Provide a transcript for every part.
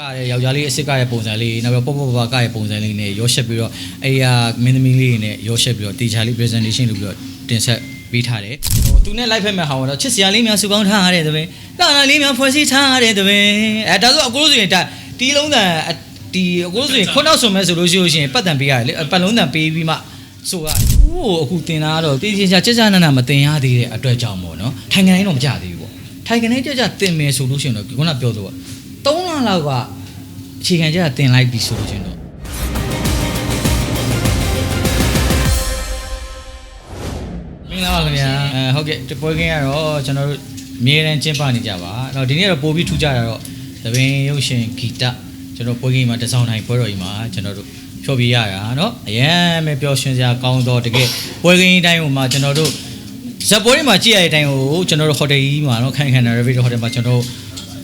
ကရဲ့ယောက်ျားလေးအစ်စ်ကရဲ့ပုံစံလေးနောက်ပြီးတော့ပေါ့ပေါ့ပါကရဲ့ပုံစံလေးနဲ့ရောရှက်ပြီးတော့အဲ့ဒီဟာမင်းသမီးလေးနဲ့ရောရှက်ပြီးတော့တေချာလေး presentation လုပ်ပြီးတော့တင်ဆက်ပေးထားတယ်ဟိုသူနဲ့ live ဖက်မဲ့ဟာတော့ချစ်စရာလေးများစုပေါင်းထားရတဲ့တပင်းလာလာလေးများဖွဲ့စည်းထားရတဲ့တပင်းအဲဒါဆိုအကိုလို့ဆိုရင်ဒါတီးလုံးတန်အဒီအကိုလို့ဆိုရင်ခုနောက်ဆိုမဲ့ဆိုလို့ရှိလို့ရှိရင်ပတ်တန်ပေးရတယ်လေပတ်လုံးတန်ပေးပြီးမှဆိုရတယ်ဟိုအခုတင်လာတော့တေချာချစ်စရာနာနာမတင်ရသေးတဲ့အတွက်ကြောင့်ပေါ့နော်ထိုင်ကန်တိုင်းတော့မကြသေးဘူးပေါ့ထိုင်ကန်တိုင်းကြကြတင်မယ်ဆိုလို့ရှိရင်တော့ခုနပြောသလိုပေါ့3 လလောက်က အခြေခံကျတင်လိုက်ပြီဆိုလို့ရှင်တော့မင်္ဂလာပါခင်ဗျာအဲဟုတ်ကဲ့ဒီပွဲကင်းကတော့ကျွန်တော်တို့အမြဲတမ်းကျင်းပနေကြပါအဲ့တော့ဒီနေ့ကတော့ပို့ပြီးထူးကြတာတော့သဘင်ရုပ်ရှင်ဂီတကျွန်တော်ပွဲကင်းမှာတစောင်းတိုင်းပွဲတော်ကြီးမှာကျွန်တော်တို့ဖြောပြရတာเนาะအရန်ပဲပျော်ရွှင်စရာကောင်းတော့တကယ်ပွဲကင်းတိုင်းဟိုမှာကျွန်တော်တို့ဇက်ပွဲတွေမှာကြည့်ရတဲ့အတိုင်းကိုကျွန်တော်တို့ဟိုတယ်ကြီးမှာเนาะခိုင်ခိုင်နာရဗီဟိုတယ်မှာကျွန်တော်တို့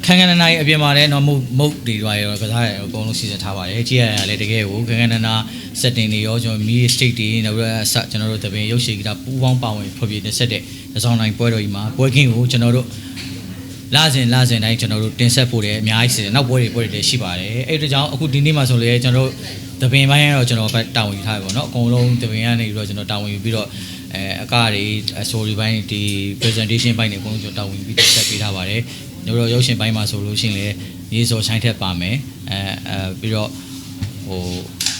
ခန်းခန်းနာနာရဲ့အပြင်မှာလည်းတော့မုတ်မုတ်တွေတော့ရောကစားရအကုန်လုံးစီစဉ်ထားပါတယ်ကြည့်ရရလဲတကယ်ကိုခန်းခန်းနာနာ setting တွေရောကျွန်တော်မီး state တွေနောက်ပြီးတော့ဆက်ကျွန်တော်တို့တပင်ရုပ်ရှင်ကတာပူပေါင်းပါဝင်ဖွပြတဲ့ဆက်တဲ့သဆောင်တိုင်းပွဲတော်ကြီးမှာပွဲခင်းကိုကျွန်တော်တို့လာစဉ်လာစဉ်တိုင်းကျွန်တော်တို့တင်ဆက်ဖို့တယ်အများကြီးစီစဉ်နောက်ပွဲတွေပွဲတွေလည်းရှိပါတယ်အဲ့ဒါကြောင့်အခုဒီနေ့မှာဆိုလေကျွန်တော်တို့တပင်ပိုင်းကတော့ကျွန်တော်ဘက်တာဝန်ယူထားပြီပေါ့နော်အကုန်လုံးတပင်ကနေပြီးတော့ကျွန်တော်တာဝန်ယူပြီးတော့အဲအကားတွေ story ပိုင်းဒီ presentation ပိုင်းတွေအကုန်လုံးကျွန်တော်တာဝန်ယူပြီးဆက်ပေးထားပါတယ် တို့တော့ရုပ်ရှင်ပိုင်းမှာဆိုလို့ရှိရင်လည်းရေးစောဆိုင်ထက်ပါမယ်အဲအဲပြီးတော့ဟို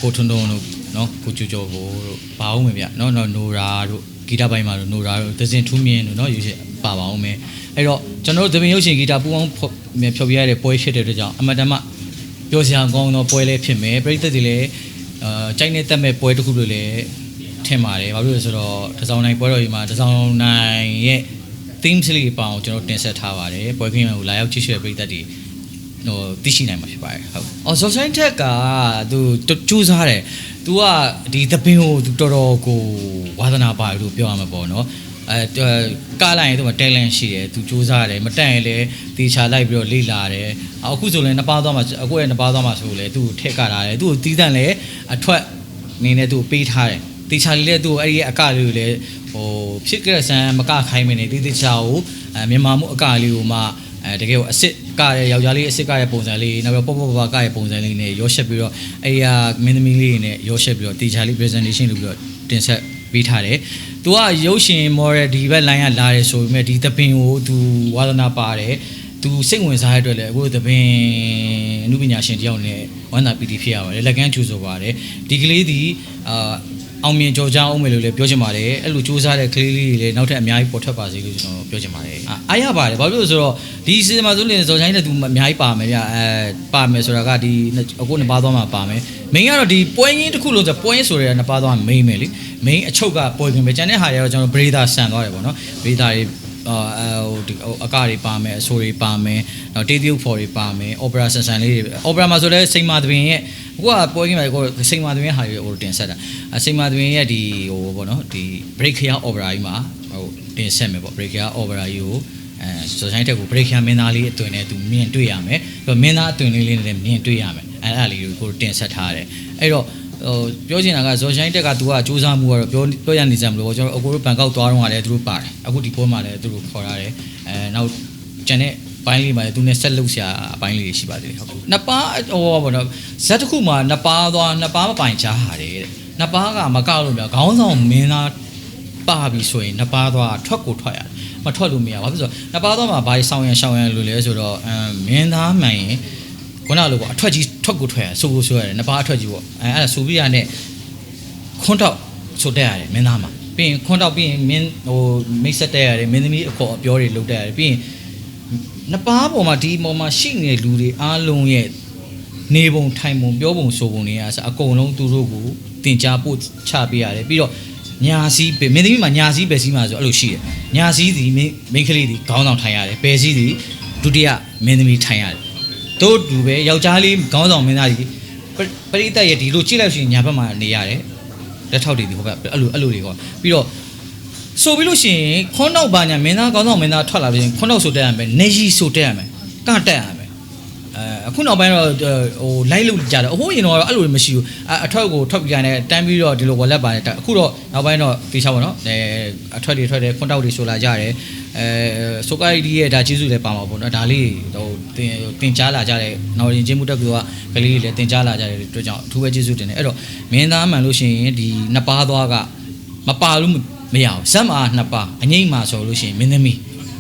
ကိုထွန်းထွန်းတို့နော်ကိုကျူကျော်ကိုတို့ပါအောင်မယ်ဗျနော်နော်နိုရာတို့ဂီတပိုင်းမှာတို့နိုရာတို့သစင်ထူးမြင့်တို့နော်ရုပ်ရှင်ပါပါအောင်မယ်အဲ့တော့ကျွန်တော်တို့သပင်ရုပ်ရှင်ဂီတပူအောင်ဖော်ဖျော်ပြရတဲ့ပွဲဖြစ်တဲ့အတွက်ကြောင့်အမတန်မှပြောစရာကောင်းသောပွဲလေးဖြစ်မယ်ပရိသတ်တွေလည်းအာကြိုက်နေတတ်မဲ့ပွဲတစ်ခုလို့လည်းထင်ပါတယ်ဘာလို့လဲဆိုတော့တစောင်းနိုင်ပွဲတော်ကြီးမှာတစောင်းနိုင်ရဲ့ themes လေးပေါအောင်ကျွန်တော်တင်ဆက်ထားပါတယ်ပွဲခင်းကိုလာရောက်ကြည့်ရှုတဲ့ပရိသတ်တွေဟိုသိရှိနိုင်မှာဖြစ်ပါတယ်ဟုတ်။အော် social tech ကသူစူးစားတယ်။ तू ကဒီသပင်းကိုသူတော်တော်ကိုဝါသနာပါတယ်လို့ပြောရမှာပေါ့နော်။အဲကားလိုက်ရင်သူက talent ရှိတယ်သူစူးစားတယ်မတက်ရင်လည်းတေချာလိုက်ပြီးတော့လေ့လာတယ်။အခုဆိုလည်းနှစ်ပါးသွားမှာအခုရဲ့နှစ်ပါးသွားမှာဆိုလည်းသူ့ကိုထက်ကတာတယ်သူ့ကိုတီးတန့်လည်းအထွက်နေနဲ့သူ့ကိုပေးထားတယ်။တေချာလေးလည်းသူ့ကိုအဲ့ဒီအကလေးကိုလည်း ဟိုဖြစ်ကြတဲ့ဆန်းမကခိုင်းမနေတေးသေးချာကိုအဲမြန်မာမှုအကလေးကိုမှအဲတကယ်ကိုအစ်စ်ကရဲ့ယောက်ျားလေးအစ်စ်ကရဲ့ပုံစံလေးနောက်ပြီးပေါ့ပေါ့ပါကရဲ့ပုံစံလေးနဲ့ရောရှက်ပြီးတော့အဲ့ဒီဟာမင်းသမီးလေးနဲ့ရောရှက်ပြီးတော့တေချာလေး presentation လုပ်ပြီးတော့တင်ဆက်ပေးထားတယ်။ तू ကရုပ်ရှင် model ဒီဘက် line ကလာတယ်ဆိုပေမဲ့ဒီသပင်ကို तू ဝါသနာပါတယ်။ तू စိတ်ဝင်စားရတဲ့အတွက်လည်းအခုသပင်အမှုပညာရှင်တယောက်နဲ့ဝမ်းသာပီတိဖြစ်ရပါတယ်။လက်ကမ်းကျူဆိုပါတယ်။ဒီကလေးဒီအာ အောင်မြင်ကြော်ကြားအောင်မယ်လို့လည်းပြောချင်ပါတယ်အဲ့လိုစူးစမ်းတဲ့ကလေးလေးတွေလည်းနောက်ထပ်အများကြီးပေါ်ထွက်ပါစေလို့ကျွန်တော်ပြောချင်ပါတယ်အာအားရပါတယ်ဘာလို့လဲဆိုတော့ဒီစီမံဆိုရင်ဇော်ချိုင်းနဲ့သူအများကြီးပါမယ်ဗျအဲပါမယ်ဆိုတာကဒီအခုနှစ်ပါးသွားမှာပါမယ်မင်းကတော့ဒီပွဲရင်းတစ်ခုလို့ဆိုပွဲရင်းဆိုရဲနှစ်ပါးသွားမိန်မယ်လေမင်းအချုပ်ကပွဲခင်ပဲကျန်တဲ့ဟာတွေကတော့ကျွန်တော်ဘရေသာဆန်သွားတယ်ပေါ့နော်ဘရေသာတွေအာ ဟိုဒီအကတွေပါမယ်အဆိုတွေပါမယ်နောက်တေးသီးဖော်တွေပါမယ်အော်ပရာဆန်ဆန်လေးတွေအော်ပရာမှာဆိုလဲစိန်မာသဘင်ရဲ့အခုကပွဲကင်းမှာကိုစိန်မာသဘင်ရဲ့ဟာတွေဟိုတင်ဆက်တာအစိန်မာသဘင်ရဲ့ဒီဟိုပေါ့နော်ဒီ break ခရအော်ပရာကြီးမှာဟိုတင်ဆက်မယ်ပေါ့ break ခရအော်ပရာကြီးကိုအဲဆိုဆိုင်တက်ကို break ခရမင်းသားလေးအသွင်နဲ့သူမြင်တွေ့ရမယ်ပြီးတော့မင်းသားအသွင်လေးလေးနဲ့မြင်တွေ့ရမယ်အဲအဲ့ဒါလေးကိုတင်ဆက်ထားတယ်အဲ့တော့ ဟိုပြောချင်တာကဇော်ရှိုင်းတက်ကသူကစူးစမ်းမှုကတော့ပြောပြောရနေကြမလို့ကျွန်တော်အကိုတို့ဘန်ကောက်သွားတော့ကလည်းသူတို့ပါတယ်အခုဒီပွဲမှာလည်းသူတို့ခေါ်ရတယ်အဲနောက်ကျန်တဲ့ဘိုင်းလေးမှာသူနဲ့ဆက်လုပ်ဆရာအပိုင်းလေးတွေရှိပါသေးတယ်ဟုတ်နှစ်ပါးဟိုဘောနော်ဇက်တစ်ခုမှာနှစ်ပါးသွားနှစ်ပါးမပိုင်ချားဟာတယ်တဲ့နှစ်ပါးကမကောက်လို့မရခေါင်းဆောင်မင်းသားပါပြီဆိုရင်နှစ်ပါးသွားထွက်ကိုထွက်ရတယ်မထွက်လို့မရဘာဖြစ်လို့နှစ်ပါးသွားမှာဘာဆောင်ရန်ရှောင်ရန်လို့လဲဆိုတော့အမ်မင်းသားမှန်ရင်ခုနလိုပေါ့အထွက်ကြီး ထွက်ကိုထွက်ရဆိုဆိုရတယ်နှစ်ပါးအထွက်ကြီးပေါ့အဲအဲ့ဒါဆိုပြီးရတဲ့ခွန်းတော့ဆိုတက်ရတယ်မင်းသားမှာပြီးရင်ခွန်းတော့ပြီးရင်မင်းဟိုမိတ်ဆက်တက်ရတယ်မင်းသမီးအခေါ်အပြောတွေလုပ်တက်ရတယ်ပြီးရင်နှစ်ပါးပေါ်မှာဒီပေါ်မှာရှိနေတဲ့လူတွေအားလုံးရဲ့နေပုံထိုင်ပုံပြောပုံဆိုပုံတွေအားစအကုန်လုံးသူတို့ကိုတင် जा ပို့ချပေးရတယ်ပြီးတော့ညာစည်းပဲမင်းသမီးမှာညာစည်းပဲစည်းမှာဆိုအဲ့လိုရှိတယ်ညာစည်းစီမင်းမိန်းကလေးဒီခေါင်းဆောင်ထိုင်ရတယ်ဘယ်စည်းစီဒုတိယမင်းသမီးထိုင်ရတယ် တို့လူပဲယောက်ျားလေးခေါင်းဆောင်မင်းသားကြီးပပရိသတ်ရဲ့ဒီလိုကြည့်လိုက်ရှင်ညာဘက်မှာနေရတယ်လက်ထောက်တွေဒီဟိုဘက်အဲ့လိုအဲ့လိုတွေကောပြီးတော့ဆိုပြီးလို့ရှိရင်ခွန်းတော့ပါညာမင်းသားကောင်းဆောင်မင်းသားထွက်လာပြီးရင်ခွန်းတော့ဆိုတက်ရမယ်နေကြီးဆိုတက်ရမယ်ကတက်ရမယ် အဲအခုနောက်ပိုင်းတော့ဟိုလိုက်လို့ကြတယ်အဟိုးရင်တော့အဲ့လိုမရှိဘူးအအထွက်ကိုထွက်ပြီးတိုင်းတန်းပြီးတော့ဒီလိုဝက်လက်ပါတယ်အခုတော့နောက်ပိုင်းတော့တေချာပါတော့အဲအထွက်တွေထွက်တယ်ခွန်းတောက်တွေဆိုလာကြတယ်အဲဆိုကိုက်ဒီရဲ့ဒါကျေးဇူးလည်းပါမှာပေါ့နော်ဒါလေးဟိုတင်တင်ကြားလာကြတယ်နောက်ရင်ချင်းမှုတက်ကကလေးတွေလည်းတင်ကြားလာကြတယ်အတွက်ကြောင့်အထူးပဲကျေးဇူးတင်တယ်အဲ့တော့မင်းသားမှန်လို့ရှိရင်ဒီနှစ်ပါးသွားကမပါလို့မရဘူးဇက်မှာနှစ်ပါးအငိမ့်မှာဆိုလို့ရှိရင်မင်းသမီး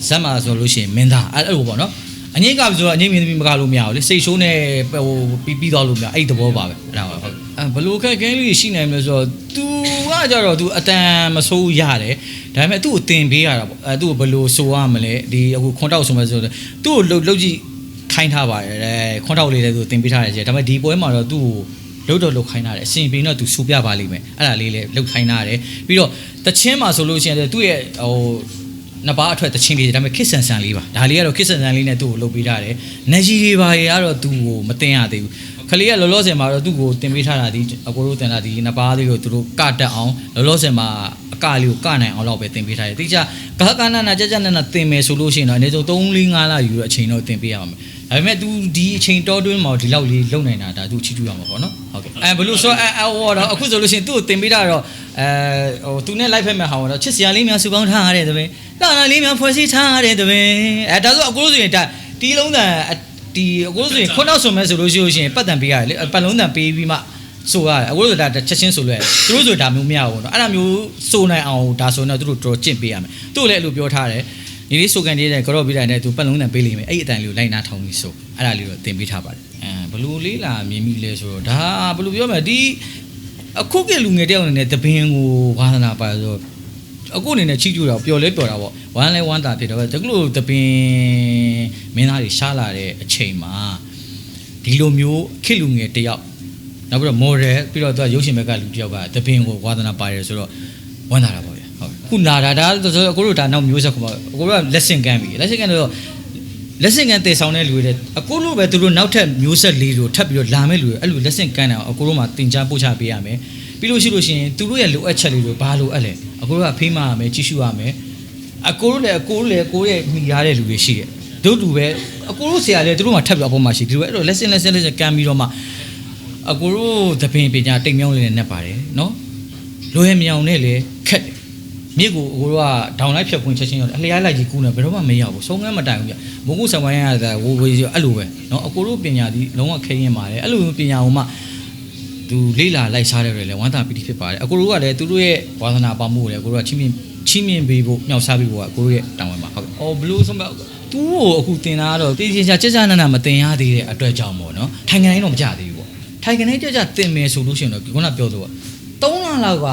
ဇက်မှာဆိုလို့ရှိရင်မင်းသားအဲ့လိုပေါ့နော် အငိမ့်ကပြီဆိုတော့အငိမ့်မြင်သမီးမကလို့မရဘူးလေစိတ်ရှိုးနဲ့ဟိုပြီးပြီးသွားလို့မရအဲ့သဘောပါပဲအဲ့ဒါပါဟုတ်ဘလို့ခက်ခဲလေးရှိနိုင်မလို့ဆိုတော့ तू ကကြတော့ तू အတန်မဆိုးရတယ်ဒါပေမဲ့သူ့ကိုတင်ပေးရတာပေါ့အဲသူ့ကိုဘလို့ဆိုရမလဲဒီအခုခွန်တောက်ဆိုမှဆိုတော့သူ့ကိုလှုပ်လှုပ်ကြည့်ခိုင်းထားပါတယ်ခွန်တောက်လေးလည်းသူတင်ပေးထားတယ်ကြဒါပေမဲ့ဒီပွဲမှာတော့သူ့ကိုလုတ်တော့လုတ်ခိုင်းတာတယ်အရှင်ပြင်းတော့သူစူပြပါလိမ့်မယ်အဲ့ဒါလေးလည်းလုတ်ခိုင်းတာတယ်ပြီးတော့တချင်းမှာဆိုလို့ရှိရင်သူ့ရဲ့ဟို နှစ်ပါးအထွက်တချင်းလေးဒါပေမဲ့ခစ်ဆန်ဆန်လေးပါဒါလေးကတော့ခစ်ဆန်ဆန်လေးနဲ့သူ့ကိုလုပ်ပေးထားတယ်နေကြီးတွေပါရေကတော့သူ့ကိုမတင်ရသေးဘူးခလေးကလောလောဆယ်မှာတော့သူ့ကိုတင်ပေးထားတာဒီအကိုတို့တင်တာဒီနှစ်ပါးလေးကိုသူတို့ကတက်အောင်လောလောဆယ်မှာ အကလေးကိုကနိုင်အောင်တော့ပဲတင်ပေးထားတယ်တိကျကဟကနာနာကြကြနာနာတင်မယ်ဆိုလို့ရှိရင်တော့အနည်းဆုံး3 4 5လယူရအချိန်တော့တင်ပေးရမှာဒါပေမဲ့ तू ဒီအချိန်တောတွင်းမှာဒီလောက်လေးလုံနိုင်တာဒါ तू ချီးကျူးရမှာပေါ့နော်ဟုတ်ကဲ့အဲဘလို့ဆိုအဲအော်တော့အခုဆိုလို့ရှိရင်သူ့ကိုတင်ပေးတာတော့အဲဟို तू နဲ့ live ဖက်မဲ့ဟာတော့ချစ်စရာလေးများစုပေါင်းထားရတဲ့တပင်းကာနာလေးများဖွဲ့စည်းထားရတဲ့တပင်းအဲဒါဆိုအကိုတို့ဆိုရင်ဒါတီးလုံးတန်ဒီအကိုတို့ဆိုရင်ခုနောက်ဆိုမဲ့ဆိုလို့ရှိရင်ပတ်တန်ပေးရတယ်လေပတ်လုံးတန်ပေးပြီးမှ ဆိုရတယ်အကိုတို့ဆိုတာချက်ချင်းဆိုလွယ်သူတို့ဆိုဒါမျိုးမရဘူးเนาะအဲ့ဒါမျိုးဆိုနိုင်အောင်ဒါဆိုတော့သူတို့တော်ကျင့်ပေးရမယ်သူ့လည်းအဲ့လိုပြောထားတယ်ဒီလေးဆိုကန်သေးတယ်ကြောတော့ပြီးတိုင်းနဲ့သူပတ်လုံးတန်ပေးလိမ့်မယ်အဲ့ဒီအတန်လေးကိုလိုက်နာထောင်ပြီးဆိုအဲ့ဒါလေးကိုတင်ပေးထားပါတယ်အဲဘလူလေးလာမြင်မိလဲဆိုတော့ဒါဘလူပြောမယ်ဒီအခုကလူငယ်တယောက်အနေနဲ့တပင်းကိုဝါသနာပါဆိုအခုအနေနဲ့ချီးကျူးတာပျော်လဲပျော်တာပေါ့ဝမ်းလဲဝမ်းသာဖြစ်တော့တကလို့တပင်းမင်းသားတွေရှားလာတဲ့အချိန်မှာဒီလိုမျိုးခေတ်လူငယ်တယောက် နောက်ပြီးတော့ model ပြီးတော့သူကရုပ်ရှင်ဘက်ကလူတယောက်ကတပင်းကိုဝါသနာပါတယ်ဆိုတော့ဝမ်းသာတာပေါ့ဗျာဟုတ်ခုနာတာဒါဆိုတော့အခုတို့ဒါနောက်မျိုးဆက်ခုမှအခုတို့ကလက်ဆင့်ကမ်းပြီလက်ဆင့်ကမ်းတော့လက်ဆင့်ကမ်းတည်ဆောင်တဲ့လူတွေအခုလိုပဲသူတို့နောက်ထပ်မျိုးဆက်လေးတို့ထပ်ပြီးတော့လာမဲ့လူတွေအဲ့လိုလက်ဆင့်ကမ်းတယ်အခုတို့မှတင် जा ပို့ချပေးရမယ်ပြီးလို့ရှိလို့ရှိရင်သူတို့ရဲ့လိုအပ်ချက်လေးတွေဘာလိုအပ်လဲအခုတို့ကဖေးမရမယ်ကြီးစုရမယ်အကိုတို့လည်းအကိုတို့လည်းကိုရဲ့မိရတဲ့လူတွေရှိတယ်တို့တူပဲအကိုတို့ဆရာလည်းသူတို့မှထပ်ပြီးအပေါ်မှာရှိဒီလိုပဲအဲ့လိုလက်ဆင့်လက်ဆင့်လက်ဆင့်ကမ်းပြီးတော့မှ အကိုတို့သပင်ပညာတိတ်မြောင်းလေးနဲ့နှက်ပါတယ်နော်လိုရမြောင်နဲ့လည်းခက်တယ်မြစ်ကိုအကိုတို့ကဒေါင်လိုက်ဖြတ်ခွင်းချက်ချင်းရတယ်အလျားလိုက်ကြီးကူးနေဘယ်တော့မှမရဘူးဆုံးငန်းမတိုင်ဘူးပြမုံကုဆံပိုင်းရတာဝေဝေအဲ့လိုပဲနော်အကိုတို့ပညာဒီလုံးဝခဲရင်ပါတယ်အဲ့လိုပညာဟိုမှသူလေးလာလိုက်စားတဲ့တွေလည်းဝမ်းသာပီတိဖြစ်ပါတယ်အကိုတို့ကလည်းသူတို့ရဲ့ဝါသနာပါမှုကိုလည်းကိုတို့ကချင်းချင်းချင်းမြင်ပေးဖို့မြောက်စားပေးဖို့ကကိုတို့ရဲ့တာဝန်ပါဟုတ်ကဲ့အော်ဘလို့ဆုံးမသူ့ကိုအခုတင်တာကတော့တေးချင်ချာကြကြနနာမတင်ရသေးတဲ့အတွက်ကြောင့်ပေါ့နော်ထိုင်ခိုင်းတော့မကြသေးဘူး ထိုင်ကန်တိုင်းကြကြတင်မယ်ဆိုလို့ရှိရင်တော့ခုနပြောသလို3လလောက်က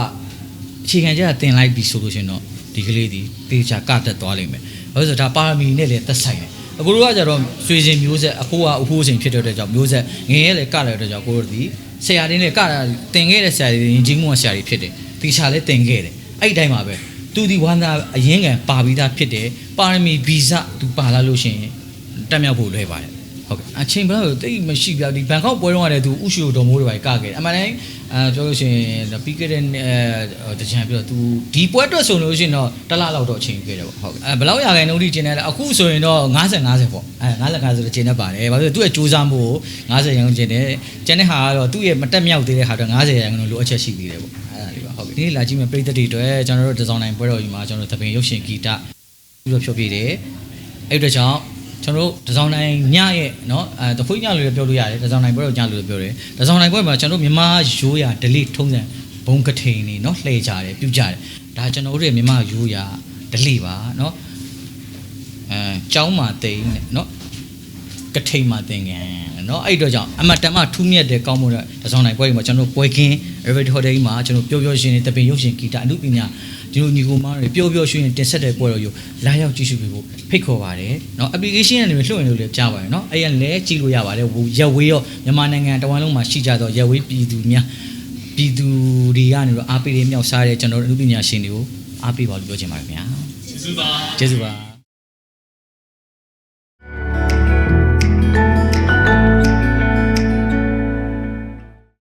အခြေခံကျတင်လိုက်ပြီဆိုလို့ရှိရင်တော့ဒီကလေးဒီတေချာကတက်သွားလိမ့်မယ်။ဘာလို့လဲဆိုတော့ဒါပါရမီနဲ့လည်းသက်ဆိုင်တယ်။အခုတို့ကကြတော့ဆွေစဉ်မျိုးဆက်အခုကအဖိုးစဉ်ဖြစ်တဲ့အတွက်ကြောင့်မျိုးဆက်ငယ်ရဲလည်းကတဲ့အတွက်ကြောင့်ကိုတို့ဒီဆရာတင်းနဲ့ကတာတင်ခဲ့တဲ့ဆရာတွေရင်ကြီးမှုကဆရာတွေဖြစ်တယ်။တေချာလည်းတင်ခဲ့တယ်။အဲ့ဒီတိုင်းမှာပဲသူဒီဝန္တာအရင်ကပါပြီးသားဖြစ်တယ်။ပါရမီဗီဇသူပါလာလို့ရှိရင်တက်မြောက်ဖို့လွယ်ပါတယ်။ ဟုတ်ကဲ့အချိန်ဘယ်တော့တိတ်မရှိပြဒီဘန်ကောက်ပွဲတော့ကလည်းသူဥရှိတော်မိုးတွေပဲကခဲ့တယ်အမှန်တမ်းအဲပြောလို့ရှိရင်ပြီးခဲ့တဲ့အဲတချံပြောသူဒီပွဲအတွက်ဆိုလို့ရှိရင်တော့တစ်လလောက်တော့အချိန်ယူခဲ့တယ်ပေါ့ဟုတ်ကဲ့အဲဘယ်လောက်ရာခိုင်နှုန်းထိကျင်းတယ်လဲအခုဆိုရင်တော့90 50ပေါ့အဲ90 50ဆိုတော့ကျင်းတတ်ပါတယ်ဘာလို့လဲသူ့ရဲ့စူးစမ်းမှုကို90ရာခိုင်နှုန်းကျင်းတယ်ကျန်တဲ့ဟာကတော့သူ့ရဲ့မတက်မြောက်သေးတဲ့ဟာတော့90ရာခိုင်နှုန်းလိုအပ်ချက်ရှိသေးတယ်ပေါ့အဲဒါလေးပါဟုတ်ကဲ့ဒီနေ့လာကြည့်မဲ့ပြည်သက်တွေအတွက်ကျွန်တော်တို့ဒီဇိုင်းနိုင်ပွဲတော်ကြီးမှာကျွန်တော်တို့သပင်ရုပ်ရှင်ဂီတပြီးတော့ဖြောပြတယ်အဲ့အတွက်ကြောင့် ကျွန်တော်တို့ဒဇောင်းနိုင်ညရဲ့เนาะအဲတဖွေးညလို့လည်းပြောလို့ရတယ်ဒဇောင်းနိုင်ပွဲတော့ညလို့လည်းပြောတယ်ဒဇောင်းနိုင်ပွဲမှာကျွန်တော်တို့မြန်မာရိုးရာ delete ထုံးစံဘုံကထိန်နေเนาะလှည့်ကြတယ်ပြုတ်ကြတယ်ဒါကျွန်တော်တို့ရဲ့မြန်မာရိုးရာ delete ပါเนาะအဲကျောင်းမှာတိန်နဲ့เนาะကထိန်မှာတင်ကန်เนาะအဲ့တော့ကြောင့်အမတန်မှထူးမြတ်တဲ့ကောင်းမွန်တဲ့ဒဇောင်းနိုင်ပွဲကြီးမှာကျွန်တော်တို့ပွဲကင်း Rabbit Hotel ကြီးမှာကျွန်တော်ပျော်ပျော်ရွှင်နေတပင်ရုပ်ရှင်ဂီတအမှုပညာ ဒီလိုညီကိုမောင်တွေပျော်ပျော်ရွှင်တင်ဆက်တဲ့ပွဲတော်ယူလာရောက်ကြည့်ရှုပေးဖို့ဖိတ်ခေါ်ပါတယ်เนาะ application ကနေလွှင့်ရင်လို့လည်းကြားပါတယ်เนาะအဲ့ရလည်းကြည့်လို့ရပါတယ်ရက်ဝေးရောမြန်မာနိုင်ငံတဝန်လုံးမှာရှိကြတော့ရက်ဝေးပြည်သူများပြည်သူတွေကနေတော့အားပေးတွေမြောက်စားတဲ့ကျွန်တော်တို့အမှုပညာရှင်တွေကိုအားပေးပါလို့ပြောချင်ပါတယ်ခင်ဗျာကျေးဇူးပါကျေးဇူးပါ